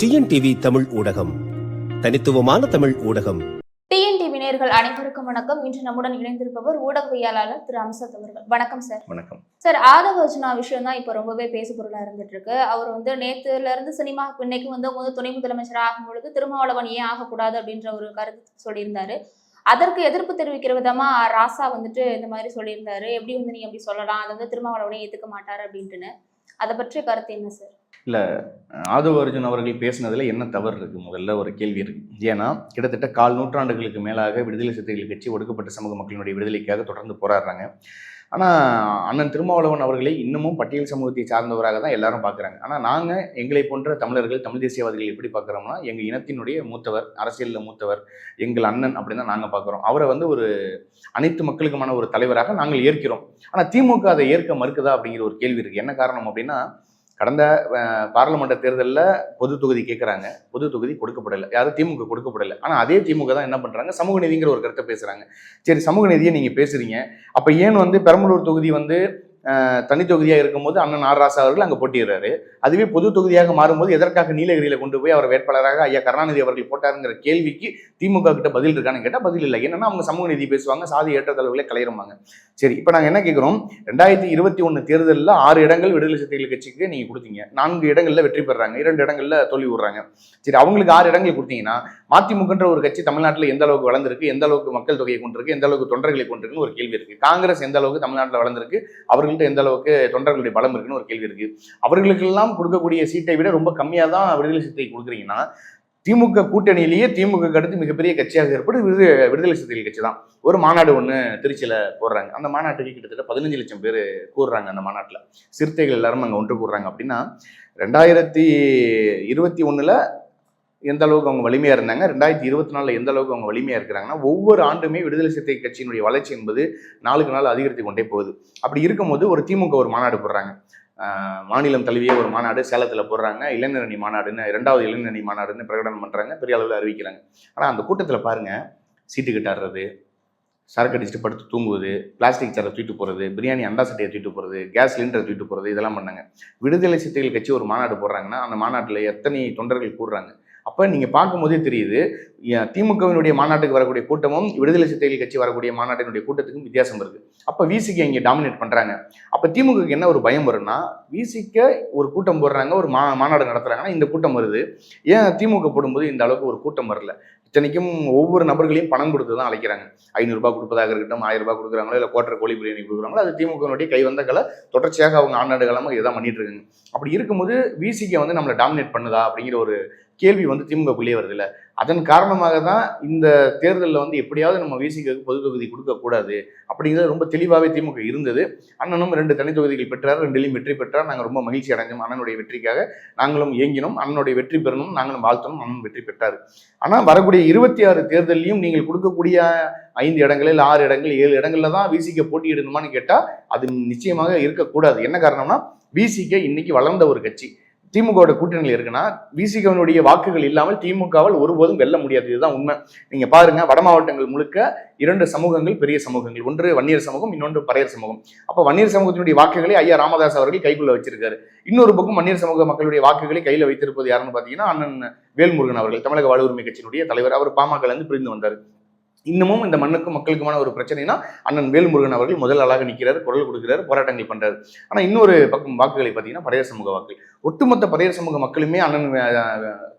TNTV Tamil ஊடகம். தனித்துவமான தமிழ் ஊடகம். டிஎன்டிவி நேயர்கள் அனைவருக்கும் வணக்கம். இன்று நம்முடன் இணைந்திருப்பவர் ஊடகவியலாளர் திரு அம்சத் அவர்கள். வணக்கம் சார். வணக்கம். சார் ஆதவ அர்ஜுனா விஷயம் தான் இப்போ ரொம்பவே பேசு பொருளா இருந்துட்டு இருக்கு. அவர் வந்து நேத்துல இருந்து சினிமா இன்னைக்கு வந்து முத துணை முதலமைச்சர் ஆகும் பொழுது திருமாவளவன் ஏன் ஆகக்கூடாது அப்படின்ற ஒரு கருத்து சொல்லியிருந்தாரு. அதற்கு எதிர்ப்பு தெரிவிக்கிற விதமா ராசா வந்துட்டு இந்த மாதிரி சொல்லியிருந்தாரு. எப்படி வந்து நீங்க அப்படி சொல்லலாம்? அதை வந்து திருமாவளவனே ஏத்துக்க மாட்டாரு அப்படின்ட்டுன்னு. அதை பற்றிய கருத்து என்ன சார்? ஆதவ அர்ஜுன் அவர்கள் பேசினதில் என்ன தவறு இருக்கு? முதல்ல ஒரு கேள்வி இருக்கு. ஏன்னா கிட்டத்தட்ட கால் நூற்றாண்டுகளுக்கு மேலாக விடுதலை சிறுத்தைகள் கட்சி ஒடுக்கப்பட்ட சமூக மக்களினுடைய விடுதலைக்காக தொடர்ந்து போராடுறாங்க. ஆனால் அண்ணன் திருமாவளவன் அவர்களை இன்னமும் பட்டியல் சமூகத்தை சார்ந்தவராக தான் எல்லாரும் பார்க்குறாங்க ஆனால் நாங்கள் எங்களை போன்ற தமிழர்கள் தமிழ் தேசியவாதிகள் எப்படி பார்க்குறோம்னா எங்கள் இனத்தினுடைய மூத்தவர் அரசியலில் மூத்தவர் எங்கள் அண்ணன் அப்படின்னு தான் நாங்கள் பார்க்குறோம் அவரை வந்து ஒரு அனைத்து மக்களுக்குமான ஒரு தலைவராக நாங்கள் ஏற்கிறோம். ஆனால் திமுக அதை ஏற்க மறுக்குதா அப்படிங்கிற ஒரு கேள்வி இருக்குது என்ன காரணம் அப்படின்னா கடந்த பாராளுமன்ற தேர்தலில் பொது தொகுதி கேட்குறாங்க பொது தொகுதி கொடுக்கப்படலை. யாரும் திமுக கொடுக்கப்படலை. ஆனால் அதே திமுக தான் என்ன பண்ணுறாங்க சமூக நீதிங்கிற ஒரு கருத்தை பேசுகிறாங்க சரி சமூக நீதியை நீங்கள் பேசுகிறீங்க அப்போ ஏன் வந்து பெரம்பலூர் தொகுதி வந்து தனி தொகுதியாக இருக்கும்போது அண்ணன் ஆர் ராசா அவர்கள் அங்கே போட்டிடுறாரு அதுவே பொது தொகுதியாக மாறும்போது எதற்காக நீலகிரியில் கொண்டு போய் அவர் வேட்பாளராக ஐயா கருணாநிதி அவர்கள் போட்டாருங்கிற கேள்விக்கு திமுக கிட்ட பதில் இருக்கான்னு கேட்டால் பதில் இல்லை. என்னன்னா அவங்க சமூக நீதி பேசுவாங்க சாதி ஏற்றத்தாழ்வுகளை கலையிறமாங்க சரி இப்போ நாங்கள் என்ன கேட்குறோம் ரெண்டாயிரத்தி இருபத்தி ஒன்று தேர்தலில் ஆறு இடங்கள் விடுதலை சிறுத்தைகள் கட்சிக்கு நீங்கள் கொடுத்தீங்க. நான்கு இடங்களில் வெற்றி பெறாங்க இரண்டு இடங்களில் தோல்வி விடுறாங்க சரி அவங்களுக்கு ஆறு இடங்கள் கொடுத்தீங்கன்னா மதிமுகன்ற ஒரு கட்சி தமிழ்நாட்டில் எந்த அளவுக்கு வளர்ந்துருக்கு எந்த அளவுக்கு மக்கள் தொகையை கொண்டிருக்கு எந்த அளவுக்கு தொண்டர்களை கொண்டிருக்குன்னு ஒரு கேள்வி இருக்குது காங்கிரஸ் எந்த அளவுக்கு தமிழ்நாட்டில் வளர்ந்துருக்கு அவர்கள்ட்ட எந்த அளவுக்கு தொண்டர்களுடைய பலம் இருக்குன்னு ஒரு கேள்வி இருக்கு. அவர்களுக்கெல்லாம் கொடுக்கக்கூடிய சீட்டை விட ரொம்ப கம்மியாக தான் விடுதலை சீட்டை கொடுக்குறீங்கன்னா திமுக கூட்டணியிலேயே திமுக அடுத்து மிகப்பெரிய கட்சியாக ஏற்பட்டு விடுதலை விடுதலை சிறுத்தைகள் கட்சி தான். ஒரு மாநாடு ஒன்று திருச்சியில் போடுறாங்க. அந்த மாநாட்டுக்கு கிட்டத்தட்ட பதினஞ்சு லட்சம் பேர் கூடுறாங்க அந்த மாநாட்டில். சிறுத்தைகள் எல்லாரும் அங்கே ஒன்று கூடுறாங்க. அப்படின்னா ரெண்டாயிரத்தி இருபத்தி ஒன்றில் எந்த அளவுக்கு அவங்க வலிமையாக இருந்தாங்க? ரெண்டாயிரத்தி இருபத்தி நாலில் எந்த அளவுக்கு அவங்க வலிமையாக இருக்கிறாங்கன்னா ஒவ்வொரு ஆண்டுமே விடுதலை சிறுத்தை கட்சியினுடைய வளர்ச்சி என்பது நாளுக்கு நாள் அதிகரித்து கொண்டே போகுது. அப்படி இருக்கும்போது ஒரு திமுக ஒரு மாநாடு போடுறாங்க. மாநிலம் தழுவிய ஒரு மாநாடு சேலத்தில் போடுறாங்க. இளைஞரணி மாநாடுன்னு ரெண்டாவது இளைஞரணி மாநாடுன்னு பிரகடனம் பண்ணுறாங்க பெரிய அளவில் அறிவிக்கிறாங்க. ஆனால் அந்த கூட்டத்தில் பாருங்கள் சீட்டு கட்டாடுறது சரக்கு அடிச்சுட்டு படுத்து தூங்குவது பிளாஸ்டிக் சேரை தூக்கிட்டு போகிறது பிரியாணி அண்டா சட்டையை தூக்கிட்டு போகிறது கேஸ் சிலிண்டரை தூக்கிட்டு போகிறது இதெல்லாம் பண்ணாங்க. விடுதலை சிறுத்தைகள் கட்சி ஒரு மாநாடு போடுறாங்கன்னா அந்த மாநாட்டில் எத்தனை தொண்டர்கள் கூடுறாங்க? அப்போ நீங்கள் பார்க்கும்போதே தெரியுது ஏன் திமுகவினுடைய மாநாட்டுக்கு வரக்கூடிய கூட்டமும் விடுதலை சிறுத்தைகள் கட்சி வரக்கூடிய மாநாட்டினுடைய கூட்டத்துக்கும் வித்தியாசம் இருக்குது அப்போ விசிக்கு இங்கே டாமினேட் பண்ணுறாங்க அப்போ திமுகக்கு என்ன ஒரு பயம் வரும்னா விசிக்க ஒரு கூட்டம் போடுறாங்க ஒரு மா மாநாடு நடத்துகிறாங்கன்னா இந்த கூட்டம் வருது. ஏன் திமுக போடும்போது இந்த அளவுக்கு ஒரு கூட்டம் வரல? இத்தனைக்கும் ஒவ்வொரு நபர்களையும் பணம் கொடுத்து தான் அழைக்கிறாங்க. ஐநூறுரூபா கொடுப்பதாக இருக்கட்டும் ஆயிரம் ரூபாய் கொடுக்குறாங்களோ இல்லை கோட்டர் கோழி பிரியாணி கொடுக்குறாங்களோ அது திமுகனுடைய கை கலை. தொடர்ச்சியாக அவங்க ஆண்டாண்டு காலமாக இதை பண்ணிட்டு இருக்காங்க. அப்படி இருக்கும்போது விசிக்கு வந்து நம்மளை டாமினேட் பண்ணுதா அப்படிங்கிற ஒரு கேள்வி வந்து திமுகக்குள்ளேயே வருது அதன் காரணமாக தான் இந்த தேர்தலில் வந்து எப்படியாவது நம்ம விசிக்கு பொது தொகுதி கொடுக்கக்கூடாது அப்படிங்கிறது ரொம்ப தெளிவாகவே திமுக இருந்தது. அண்ணனும் ரெண்டு தனி தொகுதிகள் பெற்றார் ரெண்டிலையும் வெற்றி பெற்றார். நாங்கள் ரொம்ப மகிழ்ச்சி அடைஞ்சோம் அண்ணனுடைய வெற்றிக்காக. நாங்களும் இயங்கினோம் அண்ணனுடைய வெற்றி பெறணும் நாங்களும் வாழ்த்தணும் அண்ணன் வெற்றி பெற்றார். ஆனால் வரக்கூடிய இருபத்தி ஆறு தேர்தலையும் நீங்கள் கொடுக்கக்கூடிய ஐந்து இடங்கள் இல்லை ஆறு இடங்கள் ஏழு இடங்களில் தான் விசிக்க போட்டியிடணுமான்னு கேட்டால் அது நிச்சயமாக இருக்கக்கூடாது. என்ன காரணம்னா விசிக்க இன்னைக்கு வளர்ந்த ஒரு கட்சி. திமுகவோட கூட்டணியில் இருக்குன்னா விசிகவனுடைய வாக்குகள் இல்லாமல் திமுகவால் ஒருபோதும் வெல்ல முடியாது. இதுதான் உண்மை. நீங்க பாருங்க வட மாவட்டங்கள் முழுக்க இரண்டு சமூகங்கள் பெரிய சமூகங்கள். ஒன்று வன்னியர் சமூகம் இன்னொன்று பறையர் சமூகம். அப்போ வன்னியர் சமூகத்தினுடைய வாக்குகளை ஐயா ராமதாஸ் அவர்கள் கைக்குள்ள வச்சிருக்காரு. இன்னொரு பக்கம் வன்னியர் சமூக மக்களுடைய வாக்குகளை கையில வைத்திருப்பது யாருன்னு பாத்தீங்கன்னா அண்ணன் வேல்முருகன் அவர்கள் தமிழக வாழ்வுரிமை கட்சியினுடைய தலைவர். அவர் பாமக இருந்து பிரிந்து வந்தார். இன்னமும் இந்த மண்ணுக்கும் மக்களுக்குமான ஒரு பிரச்சனைனா அண்ணன் வேல்முருகன் அவர்கள் முதல் ஆளாக நிற்கிறார் குரல் கொடுக்கிறார் போராட்டங்கள் பண்றாரு. ஆனால் இன்னொரு பக்கம் வாக்குகளை பார்த்தீங்கன்னா படையர் சமூக வாக்கு ஒட்டுமொத்த படையர் சமூக மக்களுமே அண்ணன்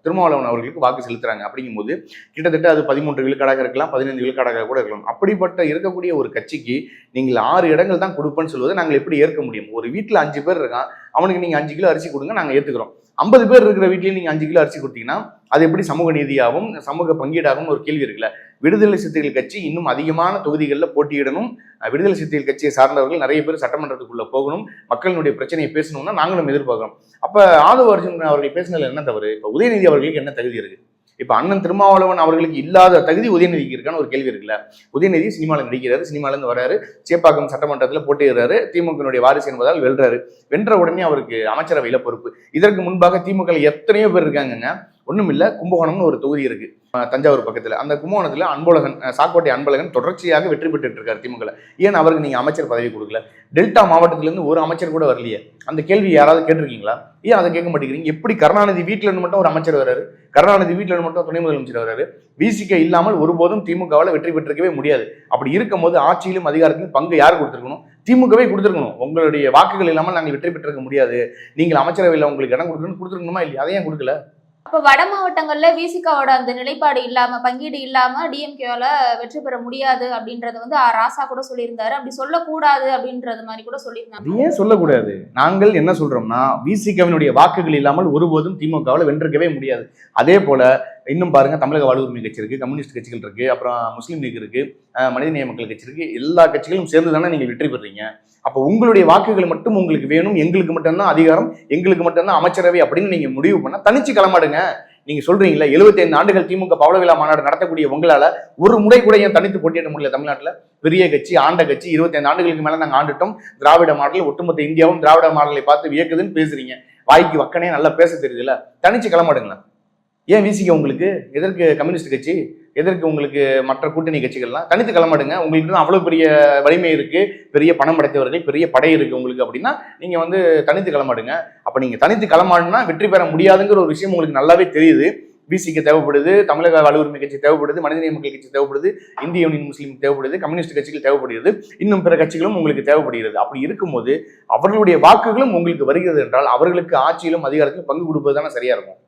திருமாவளவன் அவர்களுக்கு வாக்கு செலுத்துறாங்க. அப்படிங்கும்போது கிட்டத்தட்ட அது பதிமூன்று விழுக்காடாக இருக்கலாம் பதினைந்து விழுக்காடாக கூட இருக்கலாம். அப்படிப்பட்ட இருக்கக்கூடிய ஒரு கட்சிக்கு நீங்கள் ஆறு இடங்கள் தான் கொடுப்பேன்னு சொல்வதை நாங்கள் எப்படி ஏற்க முடியும்? ஒரு வீட்டில் அஞ்சு பேர் இருக்கான் அவனுக்கு நீங்கள் அஞ்சு கிலோ அரிசி கொடுங்க நாங்கள் ஏற்றுக்கிறோம் ஐம்பது பேர் இருக்கிற வீட்லயும் நீங்கள் அஞ்சு கிலோ அரிசி கொடுத்தீங்கன்னா அது எப்படி சமூக நீதியாகவும் சமூக பங்கீடாகவும் ஒரு கேள்வி இருக்குல்ல? விடுதலை சிறுத்தைகள் கட்சி இன்னும் அதிகமான தொகுதிகளில் போட்டியிடணும். விடுதலை சிறுத்தைகள் கட்சியை சார்ந்தவர்கள் நிறைய பேர் சட்டமன்றத்துக்குள்ளே போகணும். மக்களினுடைய பிரச்சனையை பேசணும்னா நாங்களும் எதிர்பார்க்கிறோம். அப்போ ஆதவ அர்ஜுன் அவர்கள் பேசினதில் என்ன தவறு? இப்போ உதயநிதி அவர்களுக்கு என்ன தகுதி இருக்குது இப்போ அண்ணன் திருமாவளவன் அவர்களுக்கு இல்லாத தகுதி உதயநிதிக்கு இருக்கான்னு ஒரு கேள்வி இருக்குல்ல? உதயநிதி சினிமாவில் நடிக்கிறாரு சினிமாலேருந்து வராரு சேப்பாக்கம் சட்டமன்றத்தில் போட்டியிடுறாரு திமுகனுடைய வாரிசு என்பதால் வெல்றாரு. வென்ற உடனே அவருக்கு அமைச்சரவையில் பொறுப்பு. இதற்கு முன்பாக திமுக எத்தனையோ பேர் இருக்காங்கங்க. ஒன்றும் இல்லை கும்பகோணம்னு ஒரு தொகுதி இருக்குது தஞ்சாவூர் பக்கத்தில். அந்த கும்பகோணத்தில் அன்பழகன் சாக்கோட்டை அன்பழகன் தொடர்ச்சியாக வெற்றி பெற்றுட்டு இருக்கார் திமுக ஏன் அவருக்கு நீங்கள் அமைச்சர் பதவி கொடுக்கல? டெல்டா மாவட்டத்திலேருந்து ஒரு அமைச்சர் கூட வரலையே. அந்த கேள்வி யாராவது கேட்டிருக்கீங்களா? ஏன் அதை கேட்க மாட்டேங்கிறீங்க? எப்படி கருணாநிதி வீட்டிலேருந்து மட்டும் ஒரு அமைச்சர் வராரு கருணாநிதி வீட்டில் மட்டும் துணை முதலமைச்சர் வர்றாரு? விசிக இல்லாமல் ஒருபோதும் திமுகவால் வெற்றி பெற்றிருக்கவே முடியாது. அப்படி இருக்கும்போது ஆட்சியிலும் அதிகாரத்திலும் பங்கு யார் கொடுத்துருக்கணும்? திமுகவே கொடுத்துருக்கணும். உங்களுடைய வாக்குகள் இல்லாமல் நாங்கள் வெற்றி பெற்றிருக்க முடியாது. நீங்கள் அமைச்சரவையில் உங்களுக்கு இடம் கொடுக்கணும்னு கொடுத்துருக்கணுமா இல்லையா? அதையும் ஏன் கொடுக்கல? அப்ப வட மாவட்டங்கள்ல விசிகாவோட அந்த நிலைப்பாடு இல்லாம பங்கீடு இல்லாம டிஎம்கேவால வெற்றி பெற முடியாது அப்படின்றத வந்து ஆ. ராசா கூட சொல்லியிருந்தாரு. அப்படி சொல்லக்கூடாது அப்படின்றது மாதிரி கூட சொல்லியிருந்தாங்க. ஏன் சொல்லக்கூடாது? நாங்கள் என்ன சொல்றோம்னா விசிகாவினுடைய வாக்குகள் இல்லாமல் ஒருபோதும் திமுகவில் வென்றிருக்கவே முடியாது. அதே போல இன்னும் பாருங்க தமிழக வாழ் உரிமை கட்சி இருக்கு கம்யூனிஸ்ட் கட்சிகள் இருக்கு அப்புறம் முஸ்லீம் லீக் இருக்கு மனித மனிதநேய மக்கள் கட்சி இருக்கு எல்லா கட்சிகளும் சேர்ந்து தானே நீங்க வெற்றி பெறீங்க அப்போ உங்களுடைய வாக்குகள் மட்டும் உங்களுக்கு வேணும் எங்களுக்கு மட்டும்தான் அதிகாரம் எங்களுக்கு மட்டும்தான் அமைச்சரவை அப்படின்னு நீங்க முடிவு பண்ண தனிச்சு களமாடுங்க. நீங்க சொல்றீங்களா 75 ஆண்டுகள் திமுக பவள விழா மாநாடு நடத்தக்கூடிய உங்களால ஒரு முறை கூட ஏன் தனித்து போட்டியிட முடியல தமிழ்நாட்டில்? பெரிய கட்சி ஆண்ட கட்சி 25 ஆண்டுகளுக்கு மேல நாங்கள் ஆண்டுட்டோம். திராவிட மாடல் ஒட்டுமொத்த இந்தியாவும் திராவிட மாடலை பார்த்து வியக்குதுன்னு பேசுறீங்க. வாய்க்கு வக்கனே நல்லா பேச தெரியுதுல்ல. தனிச்சு கிளம்பாடுங்களா ஏன் வீசிக்க உங்களுக்கு? எதற்கு கம்யூனிஸ்ட் கட்சி? எதற்கு உங்களுக்கு மற்ற கூட்டணி கட்சிகள்லாம்? தனித்து கிளம்பாடுங்க உங்களுக்கு தான் அவ்வளவு பெரிய வலிமை இருக்கு. பெரிய பணம் படைத்தவர்கள் பெரிய படை இருக்கு உங்களுக்கு அப்படின்னா நீங்க வந்து தனித்து கிளம்பாடுங்க அப்ப நீங்க தனித்து கிளம்பாடுனா வெற்றி பெற முடியாதுங்கிற ஒரு விஷயம் உங்களுக்கு நல்லாவே தெரியுது. பிசிக்கு தேவைப்படுது தமிழக வலுவுரிமை கட்சி தேவைப்படுது மனிதநேய மக்கள் கட்சி தேவைப்படுது இந்திய யூனியன் முஸ்லீம் தேவைப்படுது கம்யூனிஸ்ட் கட்சிகள் தேவைப்படுகிறது இன்னும் பிற கட்சிகளும் உங்களுக்கு தேவைப்படுகிறது. அப்படி இருக்கும்போது அவர்களுடைய வாக்குகளும் உங்களுக்கு வருகிறது என்றால் அவர்களுக்கு ஆட்சியிலும் அதிகாரத்திலும் பங்கு கொடுப்பது தானே சரியா இருக்கும்?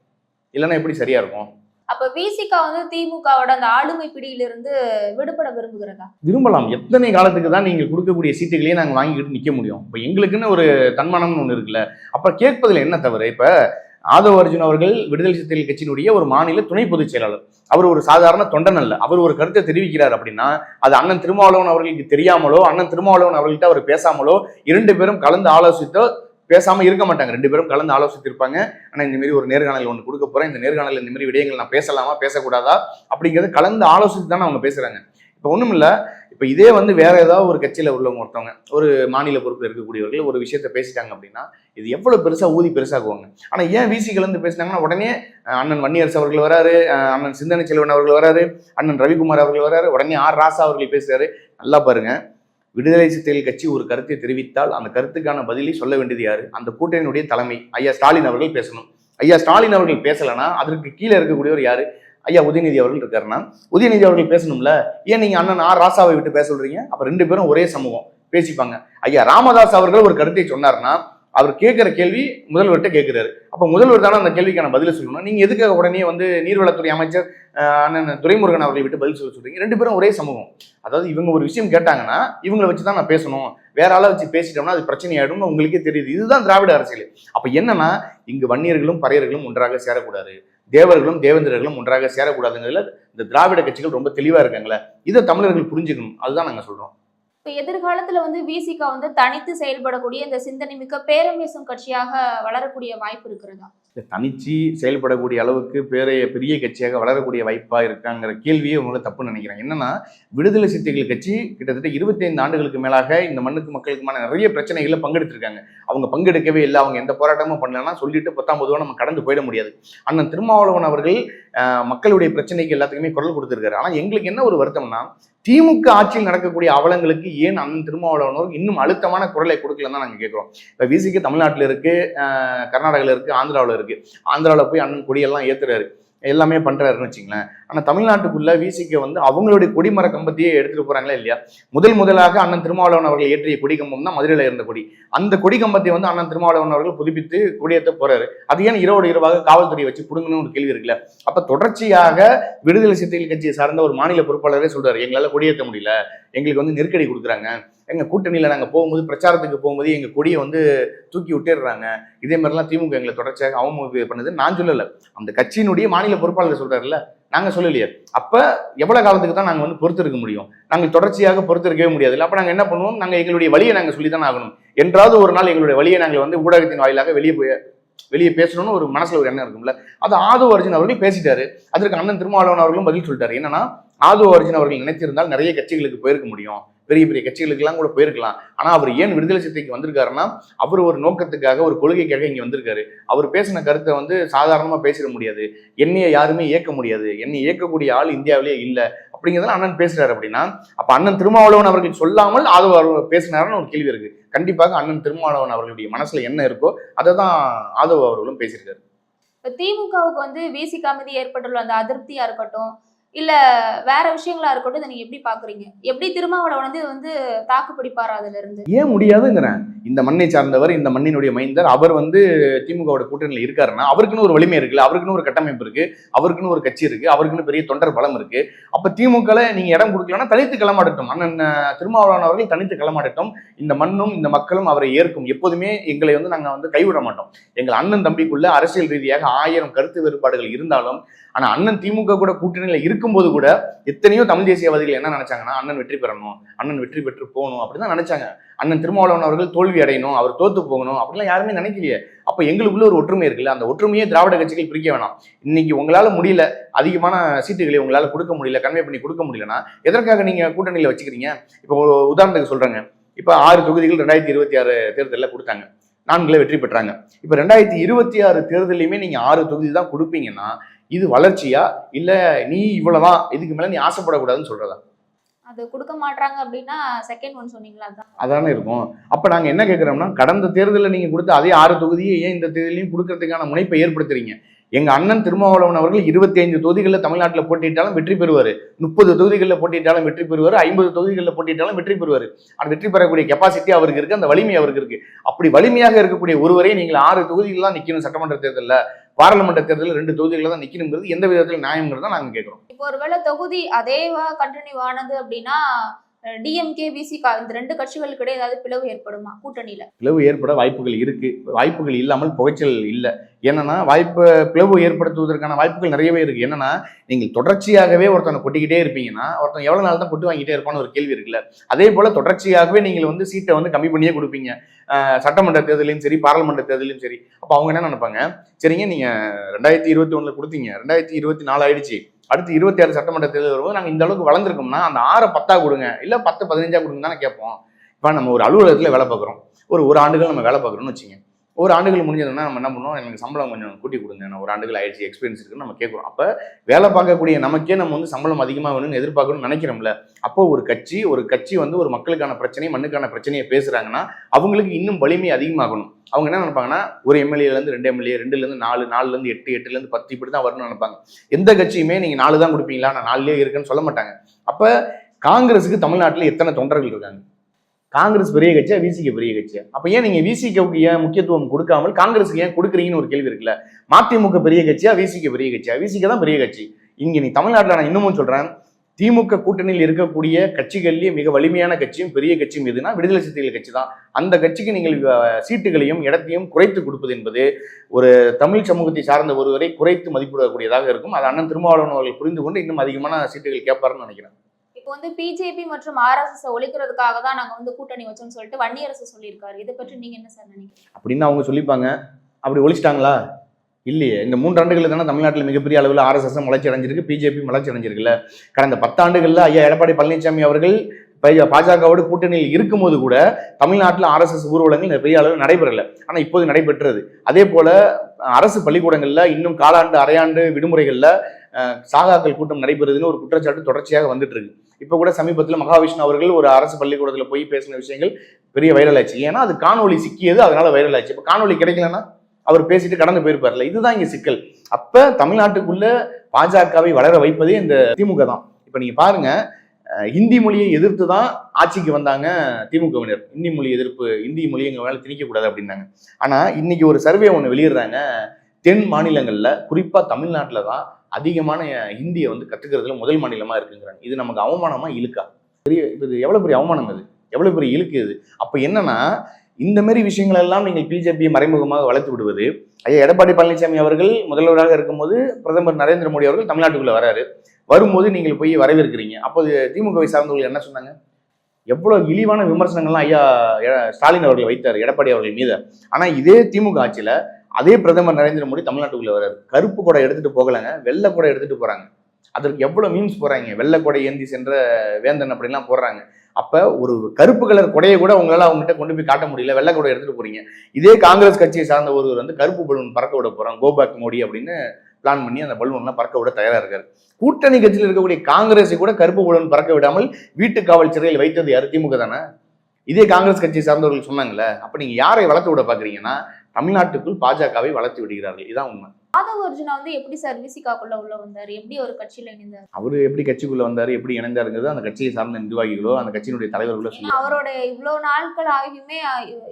இல்லைன்னா எப்படி சரியா இருக்கும்? அப்ப விசிகா வந்து திமுகவோட அந்த ஆளுமை பிடியிலிருந்து விடுபட விரும்புகிறதா? விரும்பலாம். எத்தனை காலத்துக்கு தான் நீங்கள் கொடுக்கக்கூடிய சீட்டுகளையே நாங்கள் வாங்கிக்கிட்டு நிற்க முடியும்? இப்போ எங்களுக்குன்னு ஒரு தன்மானம்னு ஒன்று இருக்குல்ல. அப்போ கேட்பதில் என்ன தவறு? இப்போ ஆதவ அர்ஜுன் அவர்கள் விடுதலை சிறுத்தைகள் கட்சியினுடைய ஒரு மாநில துணை பொதுச் செயலாளர். அவர் ஒரு சாதாரண தொண்டன் அல்ல. அவர் ஒரு கருத்தை தெரிவிக்கிறார் அப்படின்னா அது அண்ணன் திருமாவளவன் அவர்களுக்கு தெரியாமலோ அண்ணன் திருமாவளவன் அவர்கள்ட்ட அவர் பேசாமலோ இரண்டு பேரும் கலந்து ஆலோசித்தோ பேசாமல் இருக்க மாட்டாங்க. ரெண்டு பேரும் கலந்து ஆலோசித்திருப்பாங்க. ஆனால் இந்த மாதிரி ஒரு நேர்காணல் ஒன்று கொடுக்க போகிறேன் இந்த நேர்காணல் இந்த மாதிரி விடயங்கள் நான் பேசலாமா? பேசக்கூடாதா? அப்படிங்கிறத கலந்து ஆலோசித்து தானே அவங்க பேசுகிறாங்க இப்போ ஒன்றும் இல்லை. இப்போ இதே வந்து வேற ஏதாவது ஒரு கட்சியில் உள்ளவங்க ஒருத்தவங்க ஒரு மாநில பொறுப்பில் இருக்கக்கூடியவர்கள் ஒரு விஷயத்த பேசிட்டாங்க அப்படின்னா இது எவ்வளோ பெருசாக ஊதி பெருசாக்குவாங்க ஆனால் ஏன் விசி கலந்து பேசினாங்கன்னா உடனே அண்ணன் வன்னியரசு அவர்கள் வராரு. அண்ணன் சிந்தனை செல்வன் அவர்கள் வராரு. அண்ணன் ரவிக்குமார் அவர்கள் வராரு. உடனே ஆர் ராசா அவர்கள் பேசுறாரு. நல்லா பாருங்க. விடுதலை சிறுத்தைகள் கட்சி ஒரு கருத்தை தெரிவித்தால் அந்த கருத்துக்கான பதிலை சொல்ல வேண்டியது யாரு? அந்த கூட்டணியினுடைய தலைமை. ஐயா ஸ்டாலின் அவர்கள் பேசணும். ஐயா ஸ்டாலின் அவர்கள் பேசலைன்னா அதற்கு கீழே இருக்கக்கூடியவர் யாரு? ஐயா உதயநிதி அவர்கள் இருக்காருன்னா உதயநிதி அவர்கள் பேசணும்ல? ஏன் நீங்க அண்ணன் ஆர் ராசாவை விட்டு பேச சொல்றீங்க? அப்ப ரெண்டு பேரும் ஒரே சமூகம். பேசிப்பாங்க. ஐயா ராமதாஸ் அவர்கள் ஒரு கருத்தை சொன்னார்னா அவர் கேட்குற கேள்வி முதல்வர்கிட்ட கேட்குறாரு. அப்போ முதல்வர் தானே அந்த கேள்விக்கான பதிலை சொல்லணும். நீங்கள் எதுக்காக உடனே வந்து நீர்வளத்துறை அமைச்சர் அண்ணன் துரைமுருகன் அவர்களை விட்டு பதில் சொல்ல சொல்றீங்க? ரெண்டு பேரும் ஒரே சமூகம். அதாவது இவங்க ஒரு விஷயம் கேட்டாங்கன்னா இவங்களை வச்சு தான் நான் பேசணும். வேற ஆளை வச்சு பேசிட்டோம்னா அது பிரச்சனை ஆயிடும்னு உங்களுக்கே தெரியுது. இதுதான் திராவிட அரசியல். அப்போ என்னன்னா இங்கு வன்னியர்களும் பறையர்களும் ஒன்றாக சேரக்கூடாது. தேவர்களும் தேவேந்திரர்களும் ஒன்றாக சேரக்கூடாதுங்கிறதுல இந்த திராவிட கட்சிகள் ரொம்ப தெளிவாக இருக்காங்களே. இதை தமிழர்கள் புரிஞ்சுக்கணும். அதுதான் நாங்கள் சொல்கிறோம் இப்போ எதிர்காலத்துல வந்து விசிகா வந்து தனித்து செயல்படக்கூடிய இந்த சிந்தனை மிக்க பேரம்பேசும் கட்சியாக வளரக்கூடிய வாய்ப்பு இருக்கிறதா? தனிச்சு செயல்படக்கூடிய அளவுக்கு பெரிய பெரிய கட்சியாக வளரக்கூடிய வாய்ப்பாக இருக்காங்கிற கேள்வியே உங்களை தப்பு நினைக்கிறேன் என்னன்னா விடுதலை சிறுத்தைகள் கட்சி கிட்டத்தட்ட 25 ஆண்டுகளுக்கு மேலாக இந்த மண்ணுக்கு மக்களுக்குமான நிறைய பிரச்சனைகளில் பங்கெடுத்திருக்காங்க. அவங்க பங்கெடுக்கவே இல்லை அவங்க எந்த போராட்டமும் பண்ணலன்னா சொல்லிட்டு பத்தாம் பொதுவாக நம்ம கடந்து போயிட முடியாது. அண்ணன் திருமாவளவன் அவர்கள் மக்களுடைய பிரச்சனைக்கு எல்லாத்துக்குமே குரல் கொடுத்துருக்காரு. ஆனால் எங்களுக்கு என்ன ஒரு வருத்தம்னா திமுக ஆட்சியில் நடக்கக்கூடிய அவலங்களுக்கு ஏன் அண்ணன் திருமாவளவன் இன்னும் அழுத்தமான குரலை கொடுக்கலன்னு தான் நாங்கள் கேட்குறோம் இப்போ விசிக்கு தமிழ்நாட்டில் இருக்குது கர்நாடகாவில் இருக்குது ஆந்திராவில் இருக்குது ஆந்திராவில் போய் அண்ணன் கொடியெல்லாம் ஏற்றுறாரு எல்லாமே பண்ணுறாருன்னு வச்சுங்களேன். ஆனால் தமிழ்நாட்டுக்குள்ள விசிக்க வந்து அவங்களுடைய கொடிமர கம்பத்தையே எடுத்துகிட்டு போகிறாங்களா இல்லையா? முதல் முதலாக அண்ணன் திருமாவளவன் அவர்கள் ஏற்றிய கொடி கம்பம் தான் மதுரையில் இருந்த கொடி. அந்த கொடி கம்பத்தை வந்து அண்ணன் திருமாவளவன் அவர்கள் புதுப்பித்து கொடியேற்ற போகிறாரு அது ஏன் இரவோடு இரவாக காவல்துறையை வச்சு புடுங்கணும்னு ஒரு கேள்வி இருக்குல்ல? அப்போ தொடர்ச்சியாக விடுதலை சிறுத்தைகள் கட்சியை சார்ந்த ஒரு மாநில பொறுப்பாளரே சொல்கிறார் எங்களால் கொடியேற்ற முடியல எங்களுக்கு வந்து நெருக்கடி கொடுக்குறாங்க. எங்கள் கூட்டணியில் நாங்கள் போகும்போது பிரச்சாரத்துக்கு போகும்போது எங்கள் கொடியை வந்து தூக்கி விட்டுடுறாங்க. இதே மாதிரிலாம் திமுக எங்களை தொடர்ச்சியாக அவமதிப்பு பண்ணுது. நான் சொல்லலை. அந்த கட்சியினுடைய மாநில பொறுப்பாளர் சொல்கிறாருல்ல நாங்கள் சொல்லலையே. அப்போ எவ்வளோ காலத்துக்கு தான் நாங்கள் வந்து பொறுத்திருக்க முடியும்? நாங்கள் தொடர்ச்சியாக பொறுத்திருக்கவே முடியாது. இல்லை அப்போ நாங்கள் என்ன பண்ணுவோம்? நாங்கள் எங்களுடைய வழியை நாங்க சொல்லித்தான் ஆகணும். என்றாவது ஒரு நாள் எங்களுடைய வழியை நாங்கள் வந்து ஊடகத்தின் வாயிலாக வெளியே போய் வெளியே பேசணும்னு ஒரு மனசுல ஒரு எண்ணம் இருக்கும்ல. அது ஆதோ அர்ஜுன் அவர்கள் பேசிட்டாரு. அதற்கு அண்ணன் திருமாவளவன் அவர்களும் பதில் சொல்லிட்டாரு. என்னன்னா ஆதோ அர்ஜுன் அவர்கள் நினைத்திருந்தால் நிறைய கட்சிகளுக்கு போயிருக்க முடியும். பெரிய பெரிய கட்சிகளுக்கெல்லாம் கூட போயிருக்கலாம். ஆனால் அவர் ஏன் விடுதலை சிறுத்தைக்கு வந்திருக்காருன்னா அவர் ஒரு நோக்கத்துக்காக ஒரு கொள்கைக்காக இங்கே வந்திருக்காரு. அவர் பேசின கருத்தை வந்து சாதாரணமாக பேசிட முடியாது. என்னையை யாருமே இயக்க முடியாது. என்னை இயக்கக்கூடிய ஆள் இந்தியாவிலேயே இல்லை. அப்படிங்கிறதுல அண்ணன் பேசுறாரு அப்படின்னா அப்போ அண்ணன் திருமாவளவன் அவர்கள் சொல்லாமல் அது அவர் பேசினாருன்னு ஒரு கேள்வி இருக்கு. கண்டிப்பாக அண்ணன் திருமாவளவன் அவர்களுடைய மனசுல என்ன இருக்கோ அதை தான் ஆதவ அவர்களும் பேசியிருக்காரு. இப்போ திமுகவுக்கு வந்து விசிகா மீது ஏற்பட்டுள்ள அந்த அதிருப்தியா இருக்கட்டும் இல்லை வேற விஷயங்களா இருக்கட்டும் இதை நீங்க எப்படி பாக்குறீங்க? எப்படி திருமாவளவன் வந்து வந்து தாக்கு பிடிப்பாரா அதுல இருந்து ஏன் முடியாதுங்கிறேன். இந்த மண்ணை சார்ந்தவர் இந்த மண்ணினுடைய மைந்தர் அவர் வந்து திமுகவோட கூட்டணியில் இருக்காருன்னா அவருக்குன்னு ஒரு வலிமை இருக்குல்ல அவருக்குன்னு ஒரு கட்டமைப்பு இருக்கு அவருக்குன்னு ஒரு கட்சி இருக்கு அவருக்குன்னு பெரிய தொண்டர் பலம் இருக்கு. அப்ப திமுகல நீங்க இடம் கொடுக்கலன்னா தனித்து களமாடட்டும். அண்ணன் திருமாவளவர்கள் திருமாவளவன் அவர்கள் தனித்து களமாடட்டும். இந்த மண்ணும் இந்த மக்களும் அவரை ஏற்கும். எப்போதுமே எங்களை வந்து நாங்க வந்து கைவிட மாட்டோம். எங்கள் அண்ணன் தம்பிக்குள்ள அரசியல் ரீதியாக ஆயிரம் கருத்து வேறுபாடுகள் இருந்தாலும் ஆனா அண்ணன் திமுக கூட கூட்டணியில இருக்கும்போது கூட எத்தனையோ தமிழ் தேசியவாதிகள் என்ன நினைச்சாங்கன்னா அண்ணன் வெற்றி பெறணும் அண்ணன் வெற்றி பெற்று போகணும் அப்படின்னு தான் நினைச்சாங்க. அண்ணன் திருமாவளவன் அவர்கள் தோல்வி அடையணும் அவர் தோத்து போகணும் அப்படிலாம் யாருமே நினைக்கலையே. அப்ப எங்களுக்குள்ள ஒரு ஒற்றுமை இருக்குல்ல அந்த ஒற்றுமையை திராவிட கட்சிகள் பிரிக்க வேணாம். இன்னைக்கு உங்களால முடியல அதிகமான சீட்டுகளை உங்களால கொடுக்க முடியல கன்வே பண்ணி கொடுக்க முடியலன்னா எதற்காக நீங்க கூட்டணியில வச்சுக்கிறீங்க? இப்போ உதாரணத்துக்கு சொல்றேங்க. இப்போ ஆறு தொகுதிகள் ரெண்டாயிரத்தி இருபத்தி ஆறு தேர்தலில் கொடுத்தாங்க. நான்களே வெற்றி பெற்றாங்க. இப்போ ரெண்டாயிரத்தி இருபத்தி ஆறு தேர்தலையுமே நீங்க ஆறு தொகுதி தான் கொடுப்பீங்கன்னா இது வளர்ச்சியா? இல்ல நீ இவ்வளவுதான் இதுக்கு மேல நீ ஆசைப்படக்கூடாதுன்னு சொல்றதா? அது கொடுக்க மாட்டாங்க அப்படின்னா செகண்ட் ஒன் சொன்னீங்களா அதான்? இருக்கும். அப்ப நாங்க என்ன கேட்கிறோம்னா கடந்த தேர்தலில் நீங்க கொடுத்த அதே ஆறு தொகுதியை ஏன் இந்த தேர்தலையும் கொடுக்கறதுக்கான முனைப்பை ஏற்படுத்துறீங்க? எங்க அண்ணன் திருமாவளவன் அவர்கள் இருபத்தி ஐந்து தொகுதிகளில் தமிழ்நாட்டில் போட்டியிட்டாலும் வெற்றி பெறுவார். முப்பது தொகுதிகளில் போட்டியிட்டாலும் வெற்றி பெறுவார். ஐம்பது தொகுதிகளில் போட்டியிட்டாலும் வெற்றி பெறுவார். அந்த வெற்றி பெறக்கூடிய கெப்பாசிட்டி அவருக்கு இருக்கு அந்த வலிமை அவருக்கு இருக்கு. அப்படி வலிமையாக இருக்கக்கூடிய ஒருவரை நீங்கள் ஆறு தொகுதிகள் தான் நிக்கணும் சட்டமன்ற தேர்தலில். பாராளுமன்ற தேர்தலில் ரெண்டு தொகுதிகளில் தான் நிற்கணுங்கிறது எந்த விதத்தில் நியாயங்கிறது தான் நாங்க கேட்குறோம் இப்போ ஒருவேளை தொகுதி அதேவா கண்டினியூ ஆனது அப்படின்னா டிஎம்கே விசிகா இந்த ரெண்டு கட்சிகளுக்கு இடையே ஏதாவது பிளவு ஏற்படுமா? கூட்டணியில. பிளவு ஏற்பட வாய்ப்புகள் இருக்கு. வாய்ப்புகள் இல்லாமல் புகைச்சல் இல்லை. என்னன்னா வாய்ப்பு பிளவு ஏற்படுத்துவதற்கான வாய்ப்புகள் நிறையவே இருக்கு. என்னன்னா நீங்கள் தொடர்ச்சியாகவே ஒருத்தனை கொட்டிக்கிட்டே இருப்பீங்கன்னா ஒருத்தன் எவ்வளவு நாள் தான் கொட்டு வாங்கிட்டே இருப்பான்னு ஒரு கேள்வி இருக்குல்ல. அதே போல தொடர்ச்சியாகவே நீங்கள் வந்து சீட்டை வந்து கம்மி பண்ணியே கொடுப்பீங்க. சட்டமன்ற தேர்தலையும் சரி பாராளுமன்ற தேர்தலையும் சரி. அப்போ அவங்க என்ன நினைப்பாங்க? சரிங்க நீங்க ரெண்டாயிரத்தி இருபத்தி ஒண்ணுல கொடுத்தீங்க. ரெண்டாயிரத்தி இருபத்தி நாலு ஆயிடுச்சு. அடுத்து இருபத்தி ஆறு சட்டமன்ற தேர்தல் வரும்போது நாங்கள் இந்த அளவுக்கு வளர்ந்துருக்கோம்னா அந்த ஆறை பத்தா கொடுங்க இல்லை பத்து பதினஞ்சா கொடுங்க தானே கேட்போம். இப்போ நம்ம ஒரு அலுவலகத்தில் வேலை பார்க்குறோம். ஒரு ஒரு ஆண்டுகள் நம்ம வேலை பார்க்குறோம்னு வச்சுங்க ஒரு ஆண்டுகள் முடிஞ்சதுன்னா நம்ம என்ன பண்ணுவோம்? எனக்கு சம்பளம் கொஞ்சம் கூட்டி கொடுங்க. நான் ஒரு ஆண்டுகள் ஆயிடுச்சு எக்ஸ்பீரியன்ஸ் இருக்குன்னு நம்ம கேட்குறோம். அப்போ வேலை பார்க்கக்கூடிய நமக்கே நம்ம வந்து சம்பளம் அதிகமாக வேணும்னு எதிர்பார்க்கணும்னு நினைக்கிறோம்ல. அப்போ ஒரு கட்சி ஒரு கட்சி வந்து ஒரு மக்களுக்கான பிரச்சனை மண்ணுக்கான பிரச்சனையை பேசுறாங்கன்னா அவங்களுக்கு இன்னும் வலிமை அதிகமாகணும். அவங்க என்ன நினைப்பாங்கன்னா ஒரு எம்எல்ஏலேருந்து ரெண்டு எம்எல்ஏ ரெண்டுலேருந்து நாலு நாலுலேருந்து எட்டு எட்டுலேருந்து பத்து இப்படி தான் வரணும்னு நினைப்பாங்க. எந்த கட்சியுமே நீங்கள் நாலு தான் கொடுப்பீங்களா? நான் நாலுலேயே இருக்குன்னு சொல்ல மாட்டாங்க. அப்போ காங்கிரஸுக்கு தமிழ்நாட்டில் எத்தனை தொண்டர்கள் இருக்காங்க? காங்கிரஸ் பெரிய கட்சியா விசிக்கு பெரிய கட்சியா? அப்ப ஏன் நீங்க விசிக்கு ஏன் முக்கியத்துவம் கொடுக்காமல் காங்கிரஸுக்கு ஏன் கொடுக்குறீங்கன்னு ஒரு கேள்வி இருக்குல்ல? மதிமுக பெரிய கட்சியா விசிக்கு பெரிய கட்சியா? விசிக்கு தான் பெரிய கட்சி. இங்க நீ தமிழ்நாட்டில் நான் இன்னமும் சொல்றேன் திமுக கூட்டணியில் இருக்கக்கூடிய கட்சிகள்லேயே மிக வலிமையான கட்சியும் பெரிய கட்சியும் எதுனா விடுதலை சிறுத்தைகள் கட்சி தான். அந்த கட்சிக்கு நீங்கள் சீட்டுகளையும் இடத்தையும் குறைத்து கொடுப்பது என்பது ஒரு தமிழ் சமூகத்தை சார்ந்த ஒருவரை குறைத்து மதிப்பிடக்கூடியதாக இருக்கும். அது அண்ணன் திருமாவளவன் அவர்கள் புரிந்து கொண்டு இன்னும் அதிகமான சீட்டுகள் கேட்பாருன்னு நினைக்கிறேன். இப்போ வந்து பிஜேபி மற்றும் ஆர்எஸ்எஸ் ஒழிக்கிறதுக்காக தான் நாங்க வந்து கூட்டணி வச்சோம்னு சொல்லிட்டு வன்னியரசு சொல்லியிருக்காரு. இதை பற்றி நீங்க என்ன சார் நினைக்கிறீங்க? அப்படின்னு அவங்க சொல்லிப்பாங்க. அப்படி ஒழிச்சிட்டாங்களா? இல்லையே. இந்த மூன்றாண்டுகளில் தானே தமிழ்நாட்டில் மிகப்பெரிய அளவில் ஆர்எஸ்எஸ் வளர்ச்சி அடைஞ்சிருக்கு பிஜேபி வளர்ச்சி அடைஞ்சிருக்குல்ல. கடந்த பத்தாண்டுகளில் ஐயா எடப்பாடி பழனிசாமி அவர்கள் பாஜகவோடு கூட்டணியில் இருக்கும்போது கூட தமிழ்நாட்டில் ஆர்எஸ்எஸ் ஊர்வலங்கள் பெரிய அளவில் நடைபெறல. ஆனால் இப்போது நடைபெற்றது. அதே போல அரசு பள்ளிக்கூடங்களில் இன்னும் காலாண்டு அரையாண்டு விடுமுறைகளில் சாகாக்கள் கூட்டம் நடைபெறுதுன்னு ஒரு குற்றச்சாட்டு தொடர்ச்சியாக வந்துட்டு இருக்கு. இப்போ கூட சமீபத்தில் மகாவிஷ்ணு அவர்கள் ஒரு அரசு பள்ளிக்கூடத்தில் போய் பேசின விஷயங்கள் பெரிய வைரல் ஆச்சு. ஏன்னா அது காணொலி சிக்கியது அதனால வைரல் ஆச்சு. இப்போ காணொலி கிடைக்கலன்னா அவர் பேசிட்டு கடந்து போயிருப்பார்ல. இதுதான் இங்கே சிக்கல். அப்ப தமிழ்நாட்டுக்குள்ள பாஜகவை வளர வைப்பதே இந்த திமுக தான். இப்போ நீங்க பாருங்க அஹ், ஹிந்தி மொழியை எதிர்த்து தான் ஆட்சிக்கு வந்தாங்க திமுகவினர். ஹிந்தி மொழி எதிர்ப்பு ஹிந்தி மொழி எங்க மேல திணிக்க கூடாது அப்படின்னாங்க. ஆனா இன்னைக்கு ஒரு சர்வே ஒன்று வெளியிடுறாங்க தென் மாநிலங்கள்ல குறிப்பா தமிழ்நாட்டில் தான் அதிகமான ஹிந்தியை வந்து கற்றுக்கிறதுல முதல் மாநிலமாக இருக்குங்கிறாங்க. இது நமக்கு அவமானமாக இழுக்கா? பெரிய இது எவ்வளோ பெரிய அவமானம் இது எவ்வளோ பெரிய இழுக்கு இது? அப்போ என்னன்னா இந்த மாதிரி விஷயங்கள் எல்லாம் நீங்கள் பிஜேபியை மறைமுகமாக வளர்த்து விடுவது ஐயா எடப்பாடி பழனிசாமி அவர்கள் முதல்வராக இருக்கும்போது பிரதமர் நரேந்திர மோடி அவர்கள் தமிழ்நாட்டுக்குள்ளே வராரு. வரும்போது நீங்கள் போய் வரவேற்கிறீங்க. அப்போது திமுகவை சார்ந்தவர்கள் என்ன சொன்னாங்க? எவ்வளோ இழிவான விமர்சனங்கள்லாம் ஐயா எ- ஸ்டாலின் அவர்கள் வைத்தார் எடப்பாடி அவர்கள் மீது. ஆனால் இதே திமுக ஆட்சியில் அதே பிரதமர் நரேந்திர மோடி தமிழ்நாட்டுக்குள்ள வர்றாரு. கருப்பு கொடை எடுத்துட்டு போகலங்க வெள்ளை கொடை எடுத்துட்டு போறாங்க. அதற்கு எவ்வளோ மீம்ஸ் போறாங்க வெள்ளை கொடை ஏந்தி சென்ற வேந்தன் அப்படிலாம் போடுறாங்க. அப்ப ஒரு கருப்பு கலர் கொடையை கூட உங்களால் அவங்ககிட்ட கொண்டு போய் காட்ட முடியல. வெள்ளை கொடை எடுத்துட்டு போறீங்க. இதே காங்கிரஸ் கட்சியை சார்ந்த ஒருவர் வந்து கருப்பு பலூன் பறக்க விட போறான் கோபேக் மோடி அப்படின்னு பிளான் பண்ணி அந்த பலூன்லாம் பறக்க விட தயாரா இருக்காரு. கூட்டணி கட்சியில் இருக்கக்கூடிய காங்கிரஸை கூட கருப்பு பலூன் பறக்க விடாமல் வீட்டு காவல் சிறையில் வைத்தது யார்? திமுக தானே. இதே காங்கிரஸ் கட்சியை சார்ந்தவர்கள் சொன்னாங்களே அப்ப நீங்க யாரை வளர்த்து விட பாக்குறீங்கன்னா தமிழ்நாட்டுக்குள் பாஜகவை வளர்த்து விடுகிறார்கள். இதான் உண்மை. ஆதவ அர்ஜுனா வந்து எப்படி சார் விசிகாக்குள்ள உள்ள வந்தாரு? எப்படி ஒரு கட்சியில இணைந்தார்? அவரு எப்படி கட்சிக்குள்ள வந்தாரு? எப்படி இணைந்தாருங்கிறது அந்த கட்சியை சார்ந்த நிர்வாகிகளோ அந்த கட்சியினுடைய தலைவர்களோ சொல்லி அவரோட இவ்வளவு நாட்கள் ஆகியுமே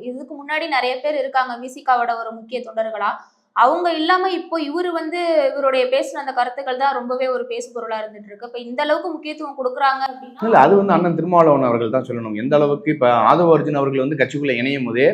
இதுக்கு முன்னாடி நிறைய பேர் இருக்காங்க விசிகாவோட ஒரு முக்கிய தொண்டர்களா? அவங்க இல்லாம இப்போ இவரு வந்து இவருடைய பேசின அந்த கருத்துக்கள் தான் ரொம்பவே ஒரு பேசு பொருளா இருந்துட்டு இருக்கு இப்ப இந்த அளவுக்கு முக்கியத்துவம் கொடுக்குறாங்க இல்ல அது வந்து அண்ணன் திருமாவளவன் அவர்கள் தான் சொல்லணும். எந்த அளவுக்கு இப்ப ஆதவ அர்ஜுன் அவர்கள் வந்து கட்சிக்குள்ள இணையும் போதே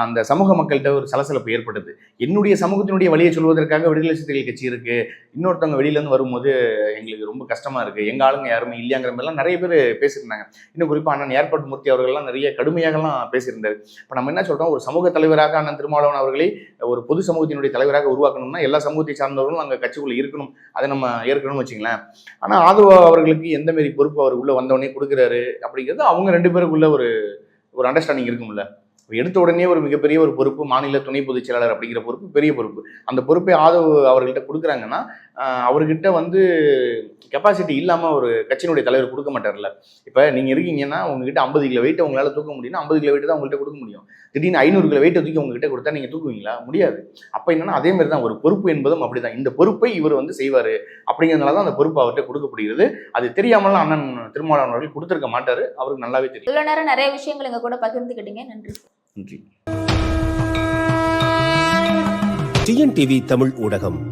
அந்த சமூக மக்கள்கிட்ட ஒரு சலசலப்பு ஏற்படுது என்னுடைய சமூகத்தினுடைய வழியை சொல்வதற்காக விடுதலை சிறுத்தைகள் கட்சி இருக்கு. இன்னொருத்தவங்க வெளியில இருந்து வரும்போது எங்களுக்கு ரொம்ப கஷ்டமா இருக்கு. எங்க ஆளுங்க யாருமே இல்லையாங்கிற மாதிரிலாம் நிறைய பேர் பேசியிருந்தாங்க. இன்னும் குறிப்பா அண்ணன் ஏர்போர்ட் மூர்த்தி அவர்கள்லாம் நிறைய கடுமையாகலாம் பேசியிருந்தாரு. இப்போ நம்ம என்ன சொல்றோம்? ஒரு சமூக தலைவராக அண்ணன் திருமாவளவன் அவர்களை ஒரு பொது சமூகத்தினுடைய தலைவராக உருவாக்கணும்னா எல்லா சமூகத்தை சார்ந்தவர்களும் அங்கே கட்சிக்குள்ள இருக்கணும். அதை நம்ம ஏற்கனவே வச்சுங்களேன். ஆனால் ஆதவ அவர்களுக்கு எந்த மாரி பொறுப்பு அவர் உள்ள வந்தவொடனே கொடுக்குறாரு அப்படிங்கிறது அவங்க ரெண்டு பேருக்குள்ள ஒரு ஒரு அண்டர்ஸ்டாண்டிங் இருக்கும்ல. எடுத்த உடனே ஒரு மிகப்பெரிய ஒரு பொறுப்பு மாநில துணை பொதுச் செயலாளர் அப்படிங்கிற பொறுப்பு பெரிய பொறுப்பு. அந்த பொறுப்பை ஆதவ் அவர்கள்ட்ட கொடுக்குறாங்கன்னா அவர்கிட்ட வந்து கெப்பாசிட்டி இல்லாம ஒரு கட்சியினுடைய தலைவர் கொடுக்க மாட்டார்ல. இப்ப நீங்க இருக்கீங்கன்னா உங்ககிட்ட ஐம்பது கிலோ வெயிட் உங்களால தூக்க முடியும்னா ஐம்பது கிலோ வெயிட் தான் உங்கள்கிட்ட கொடுக்க முடியும். திடீர்னு ஐநூறு கிலோ வெயிட்டை தூக்கி உங்ககிட்ட கொடுத்தா நீங்க தூக்குவீங்களா? முடியாது. அப்ப என்னன்னா அதே மாதிரி தான் ஒரு பொறுப்பு என்பதும் அப்படிதான். இந்த பொறுப்பை இவர் வந்து செய்வாரு அப்படிங்கிறதுனால தான் அந்த பொறுப்பு அவர்கிட்ட கொடுக்கப்படுகிறது. அது தெரியாமலாம் அண்ணன் திருமாவளவன் அவர்கள் கொடுத்துருக்க மாட்டாரு. அவருக்கு நல்லாவே தெரியும். இவ்வளவு நேரம் நிறைய விஷயங்கள் எங்க கூட பகிர்ந்துக்கிட்டீங்க. நன்றி. நன்றி. டிஎன்டிவி தமிழ் ஊடகம்.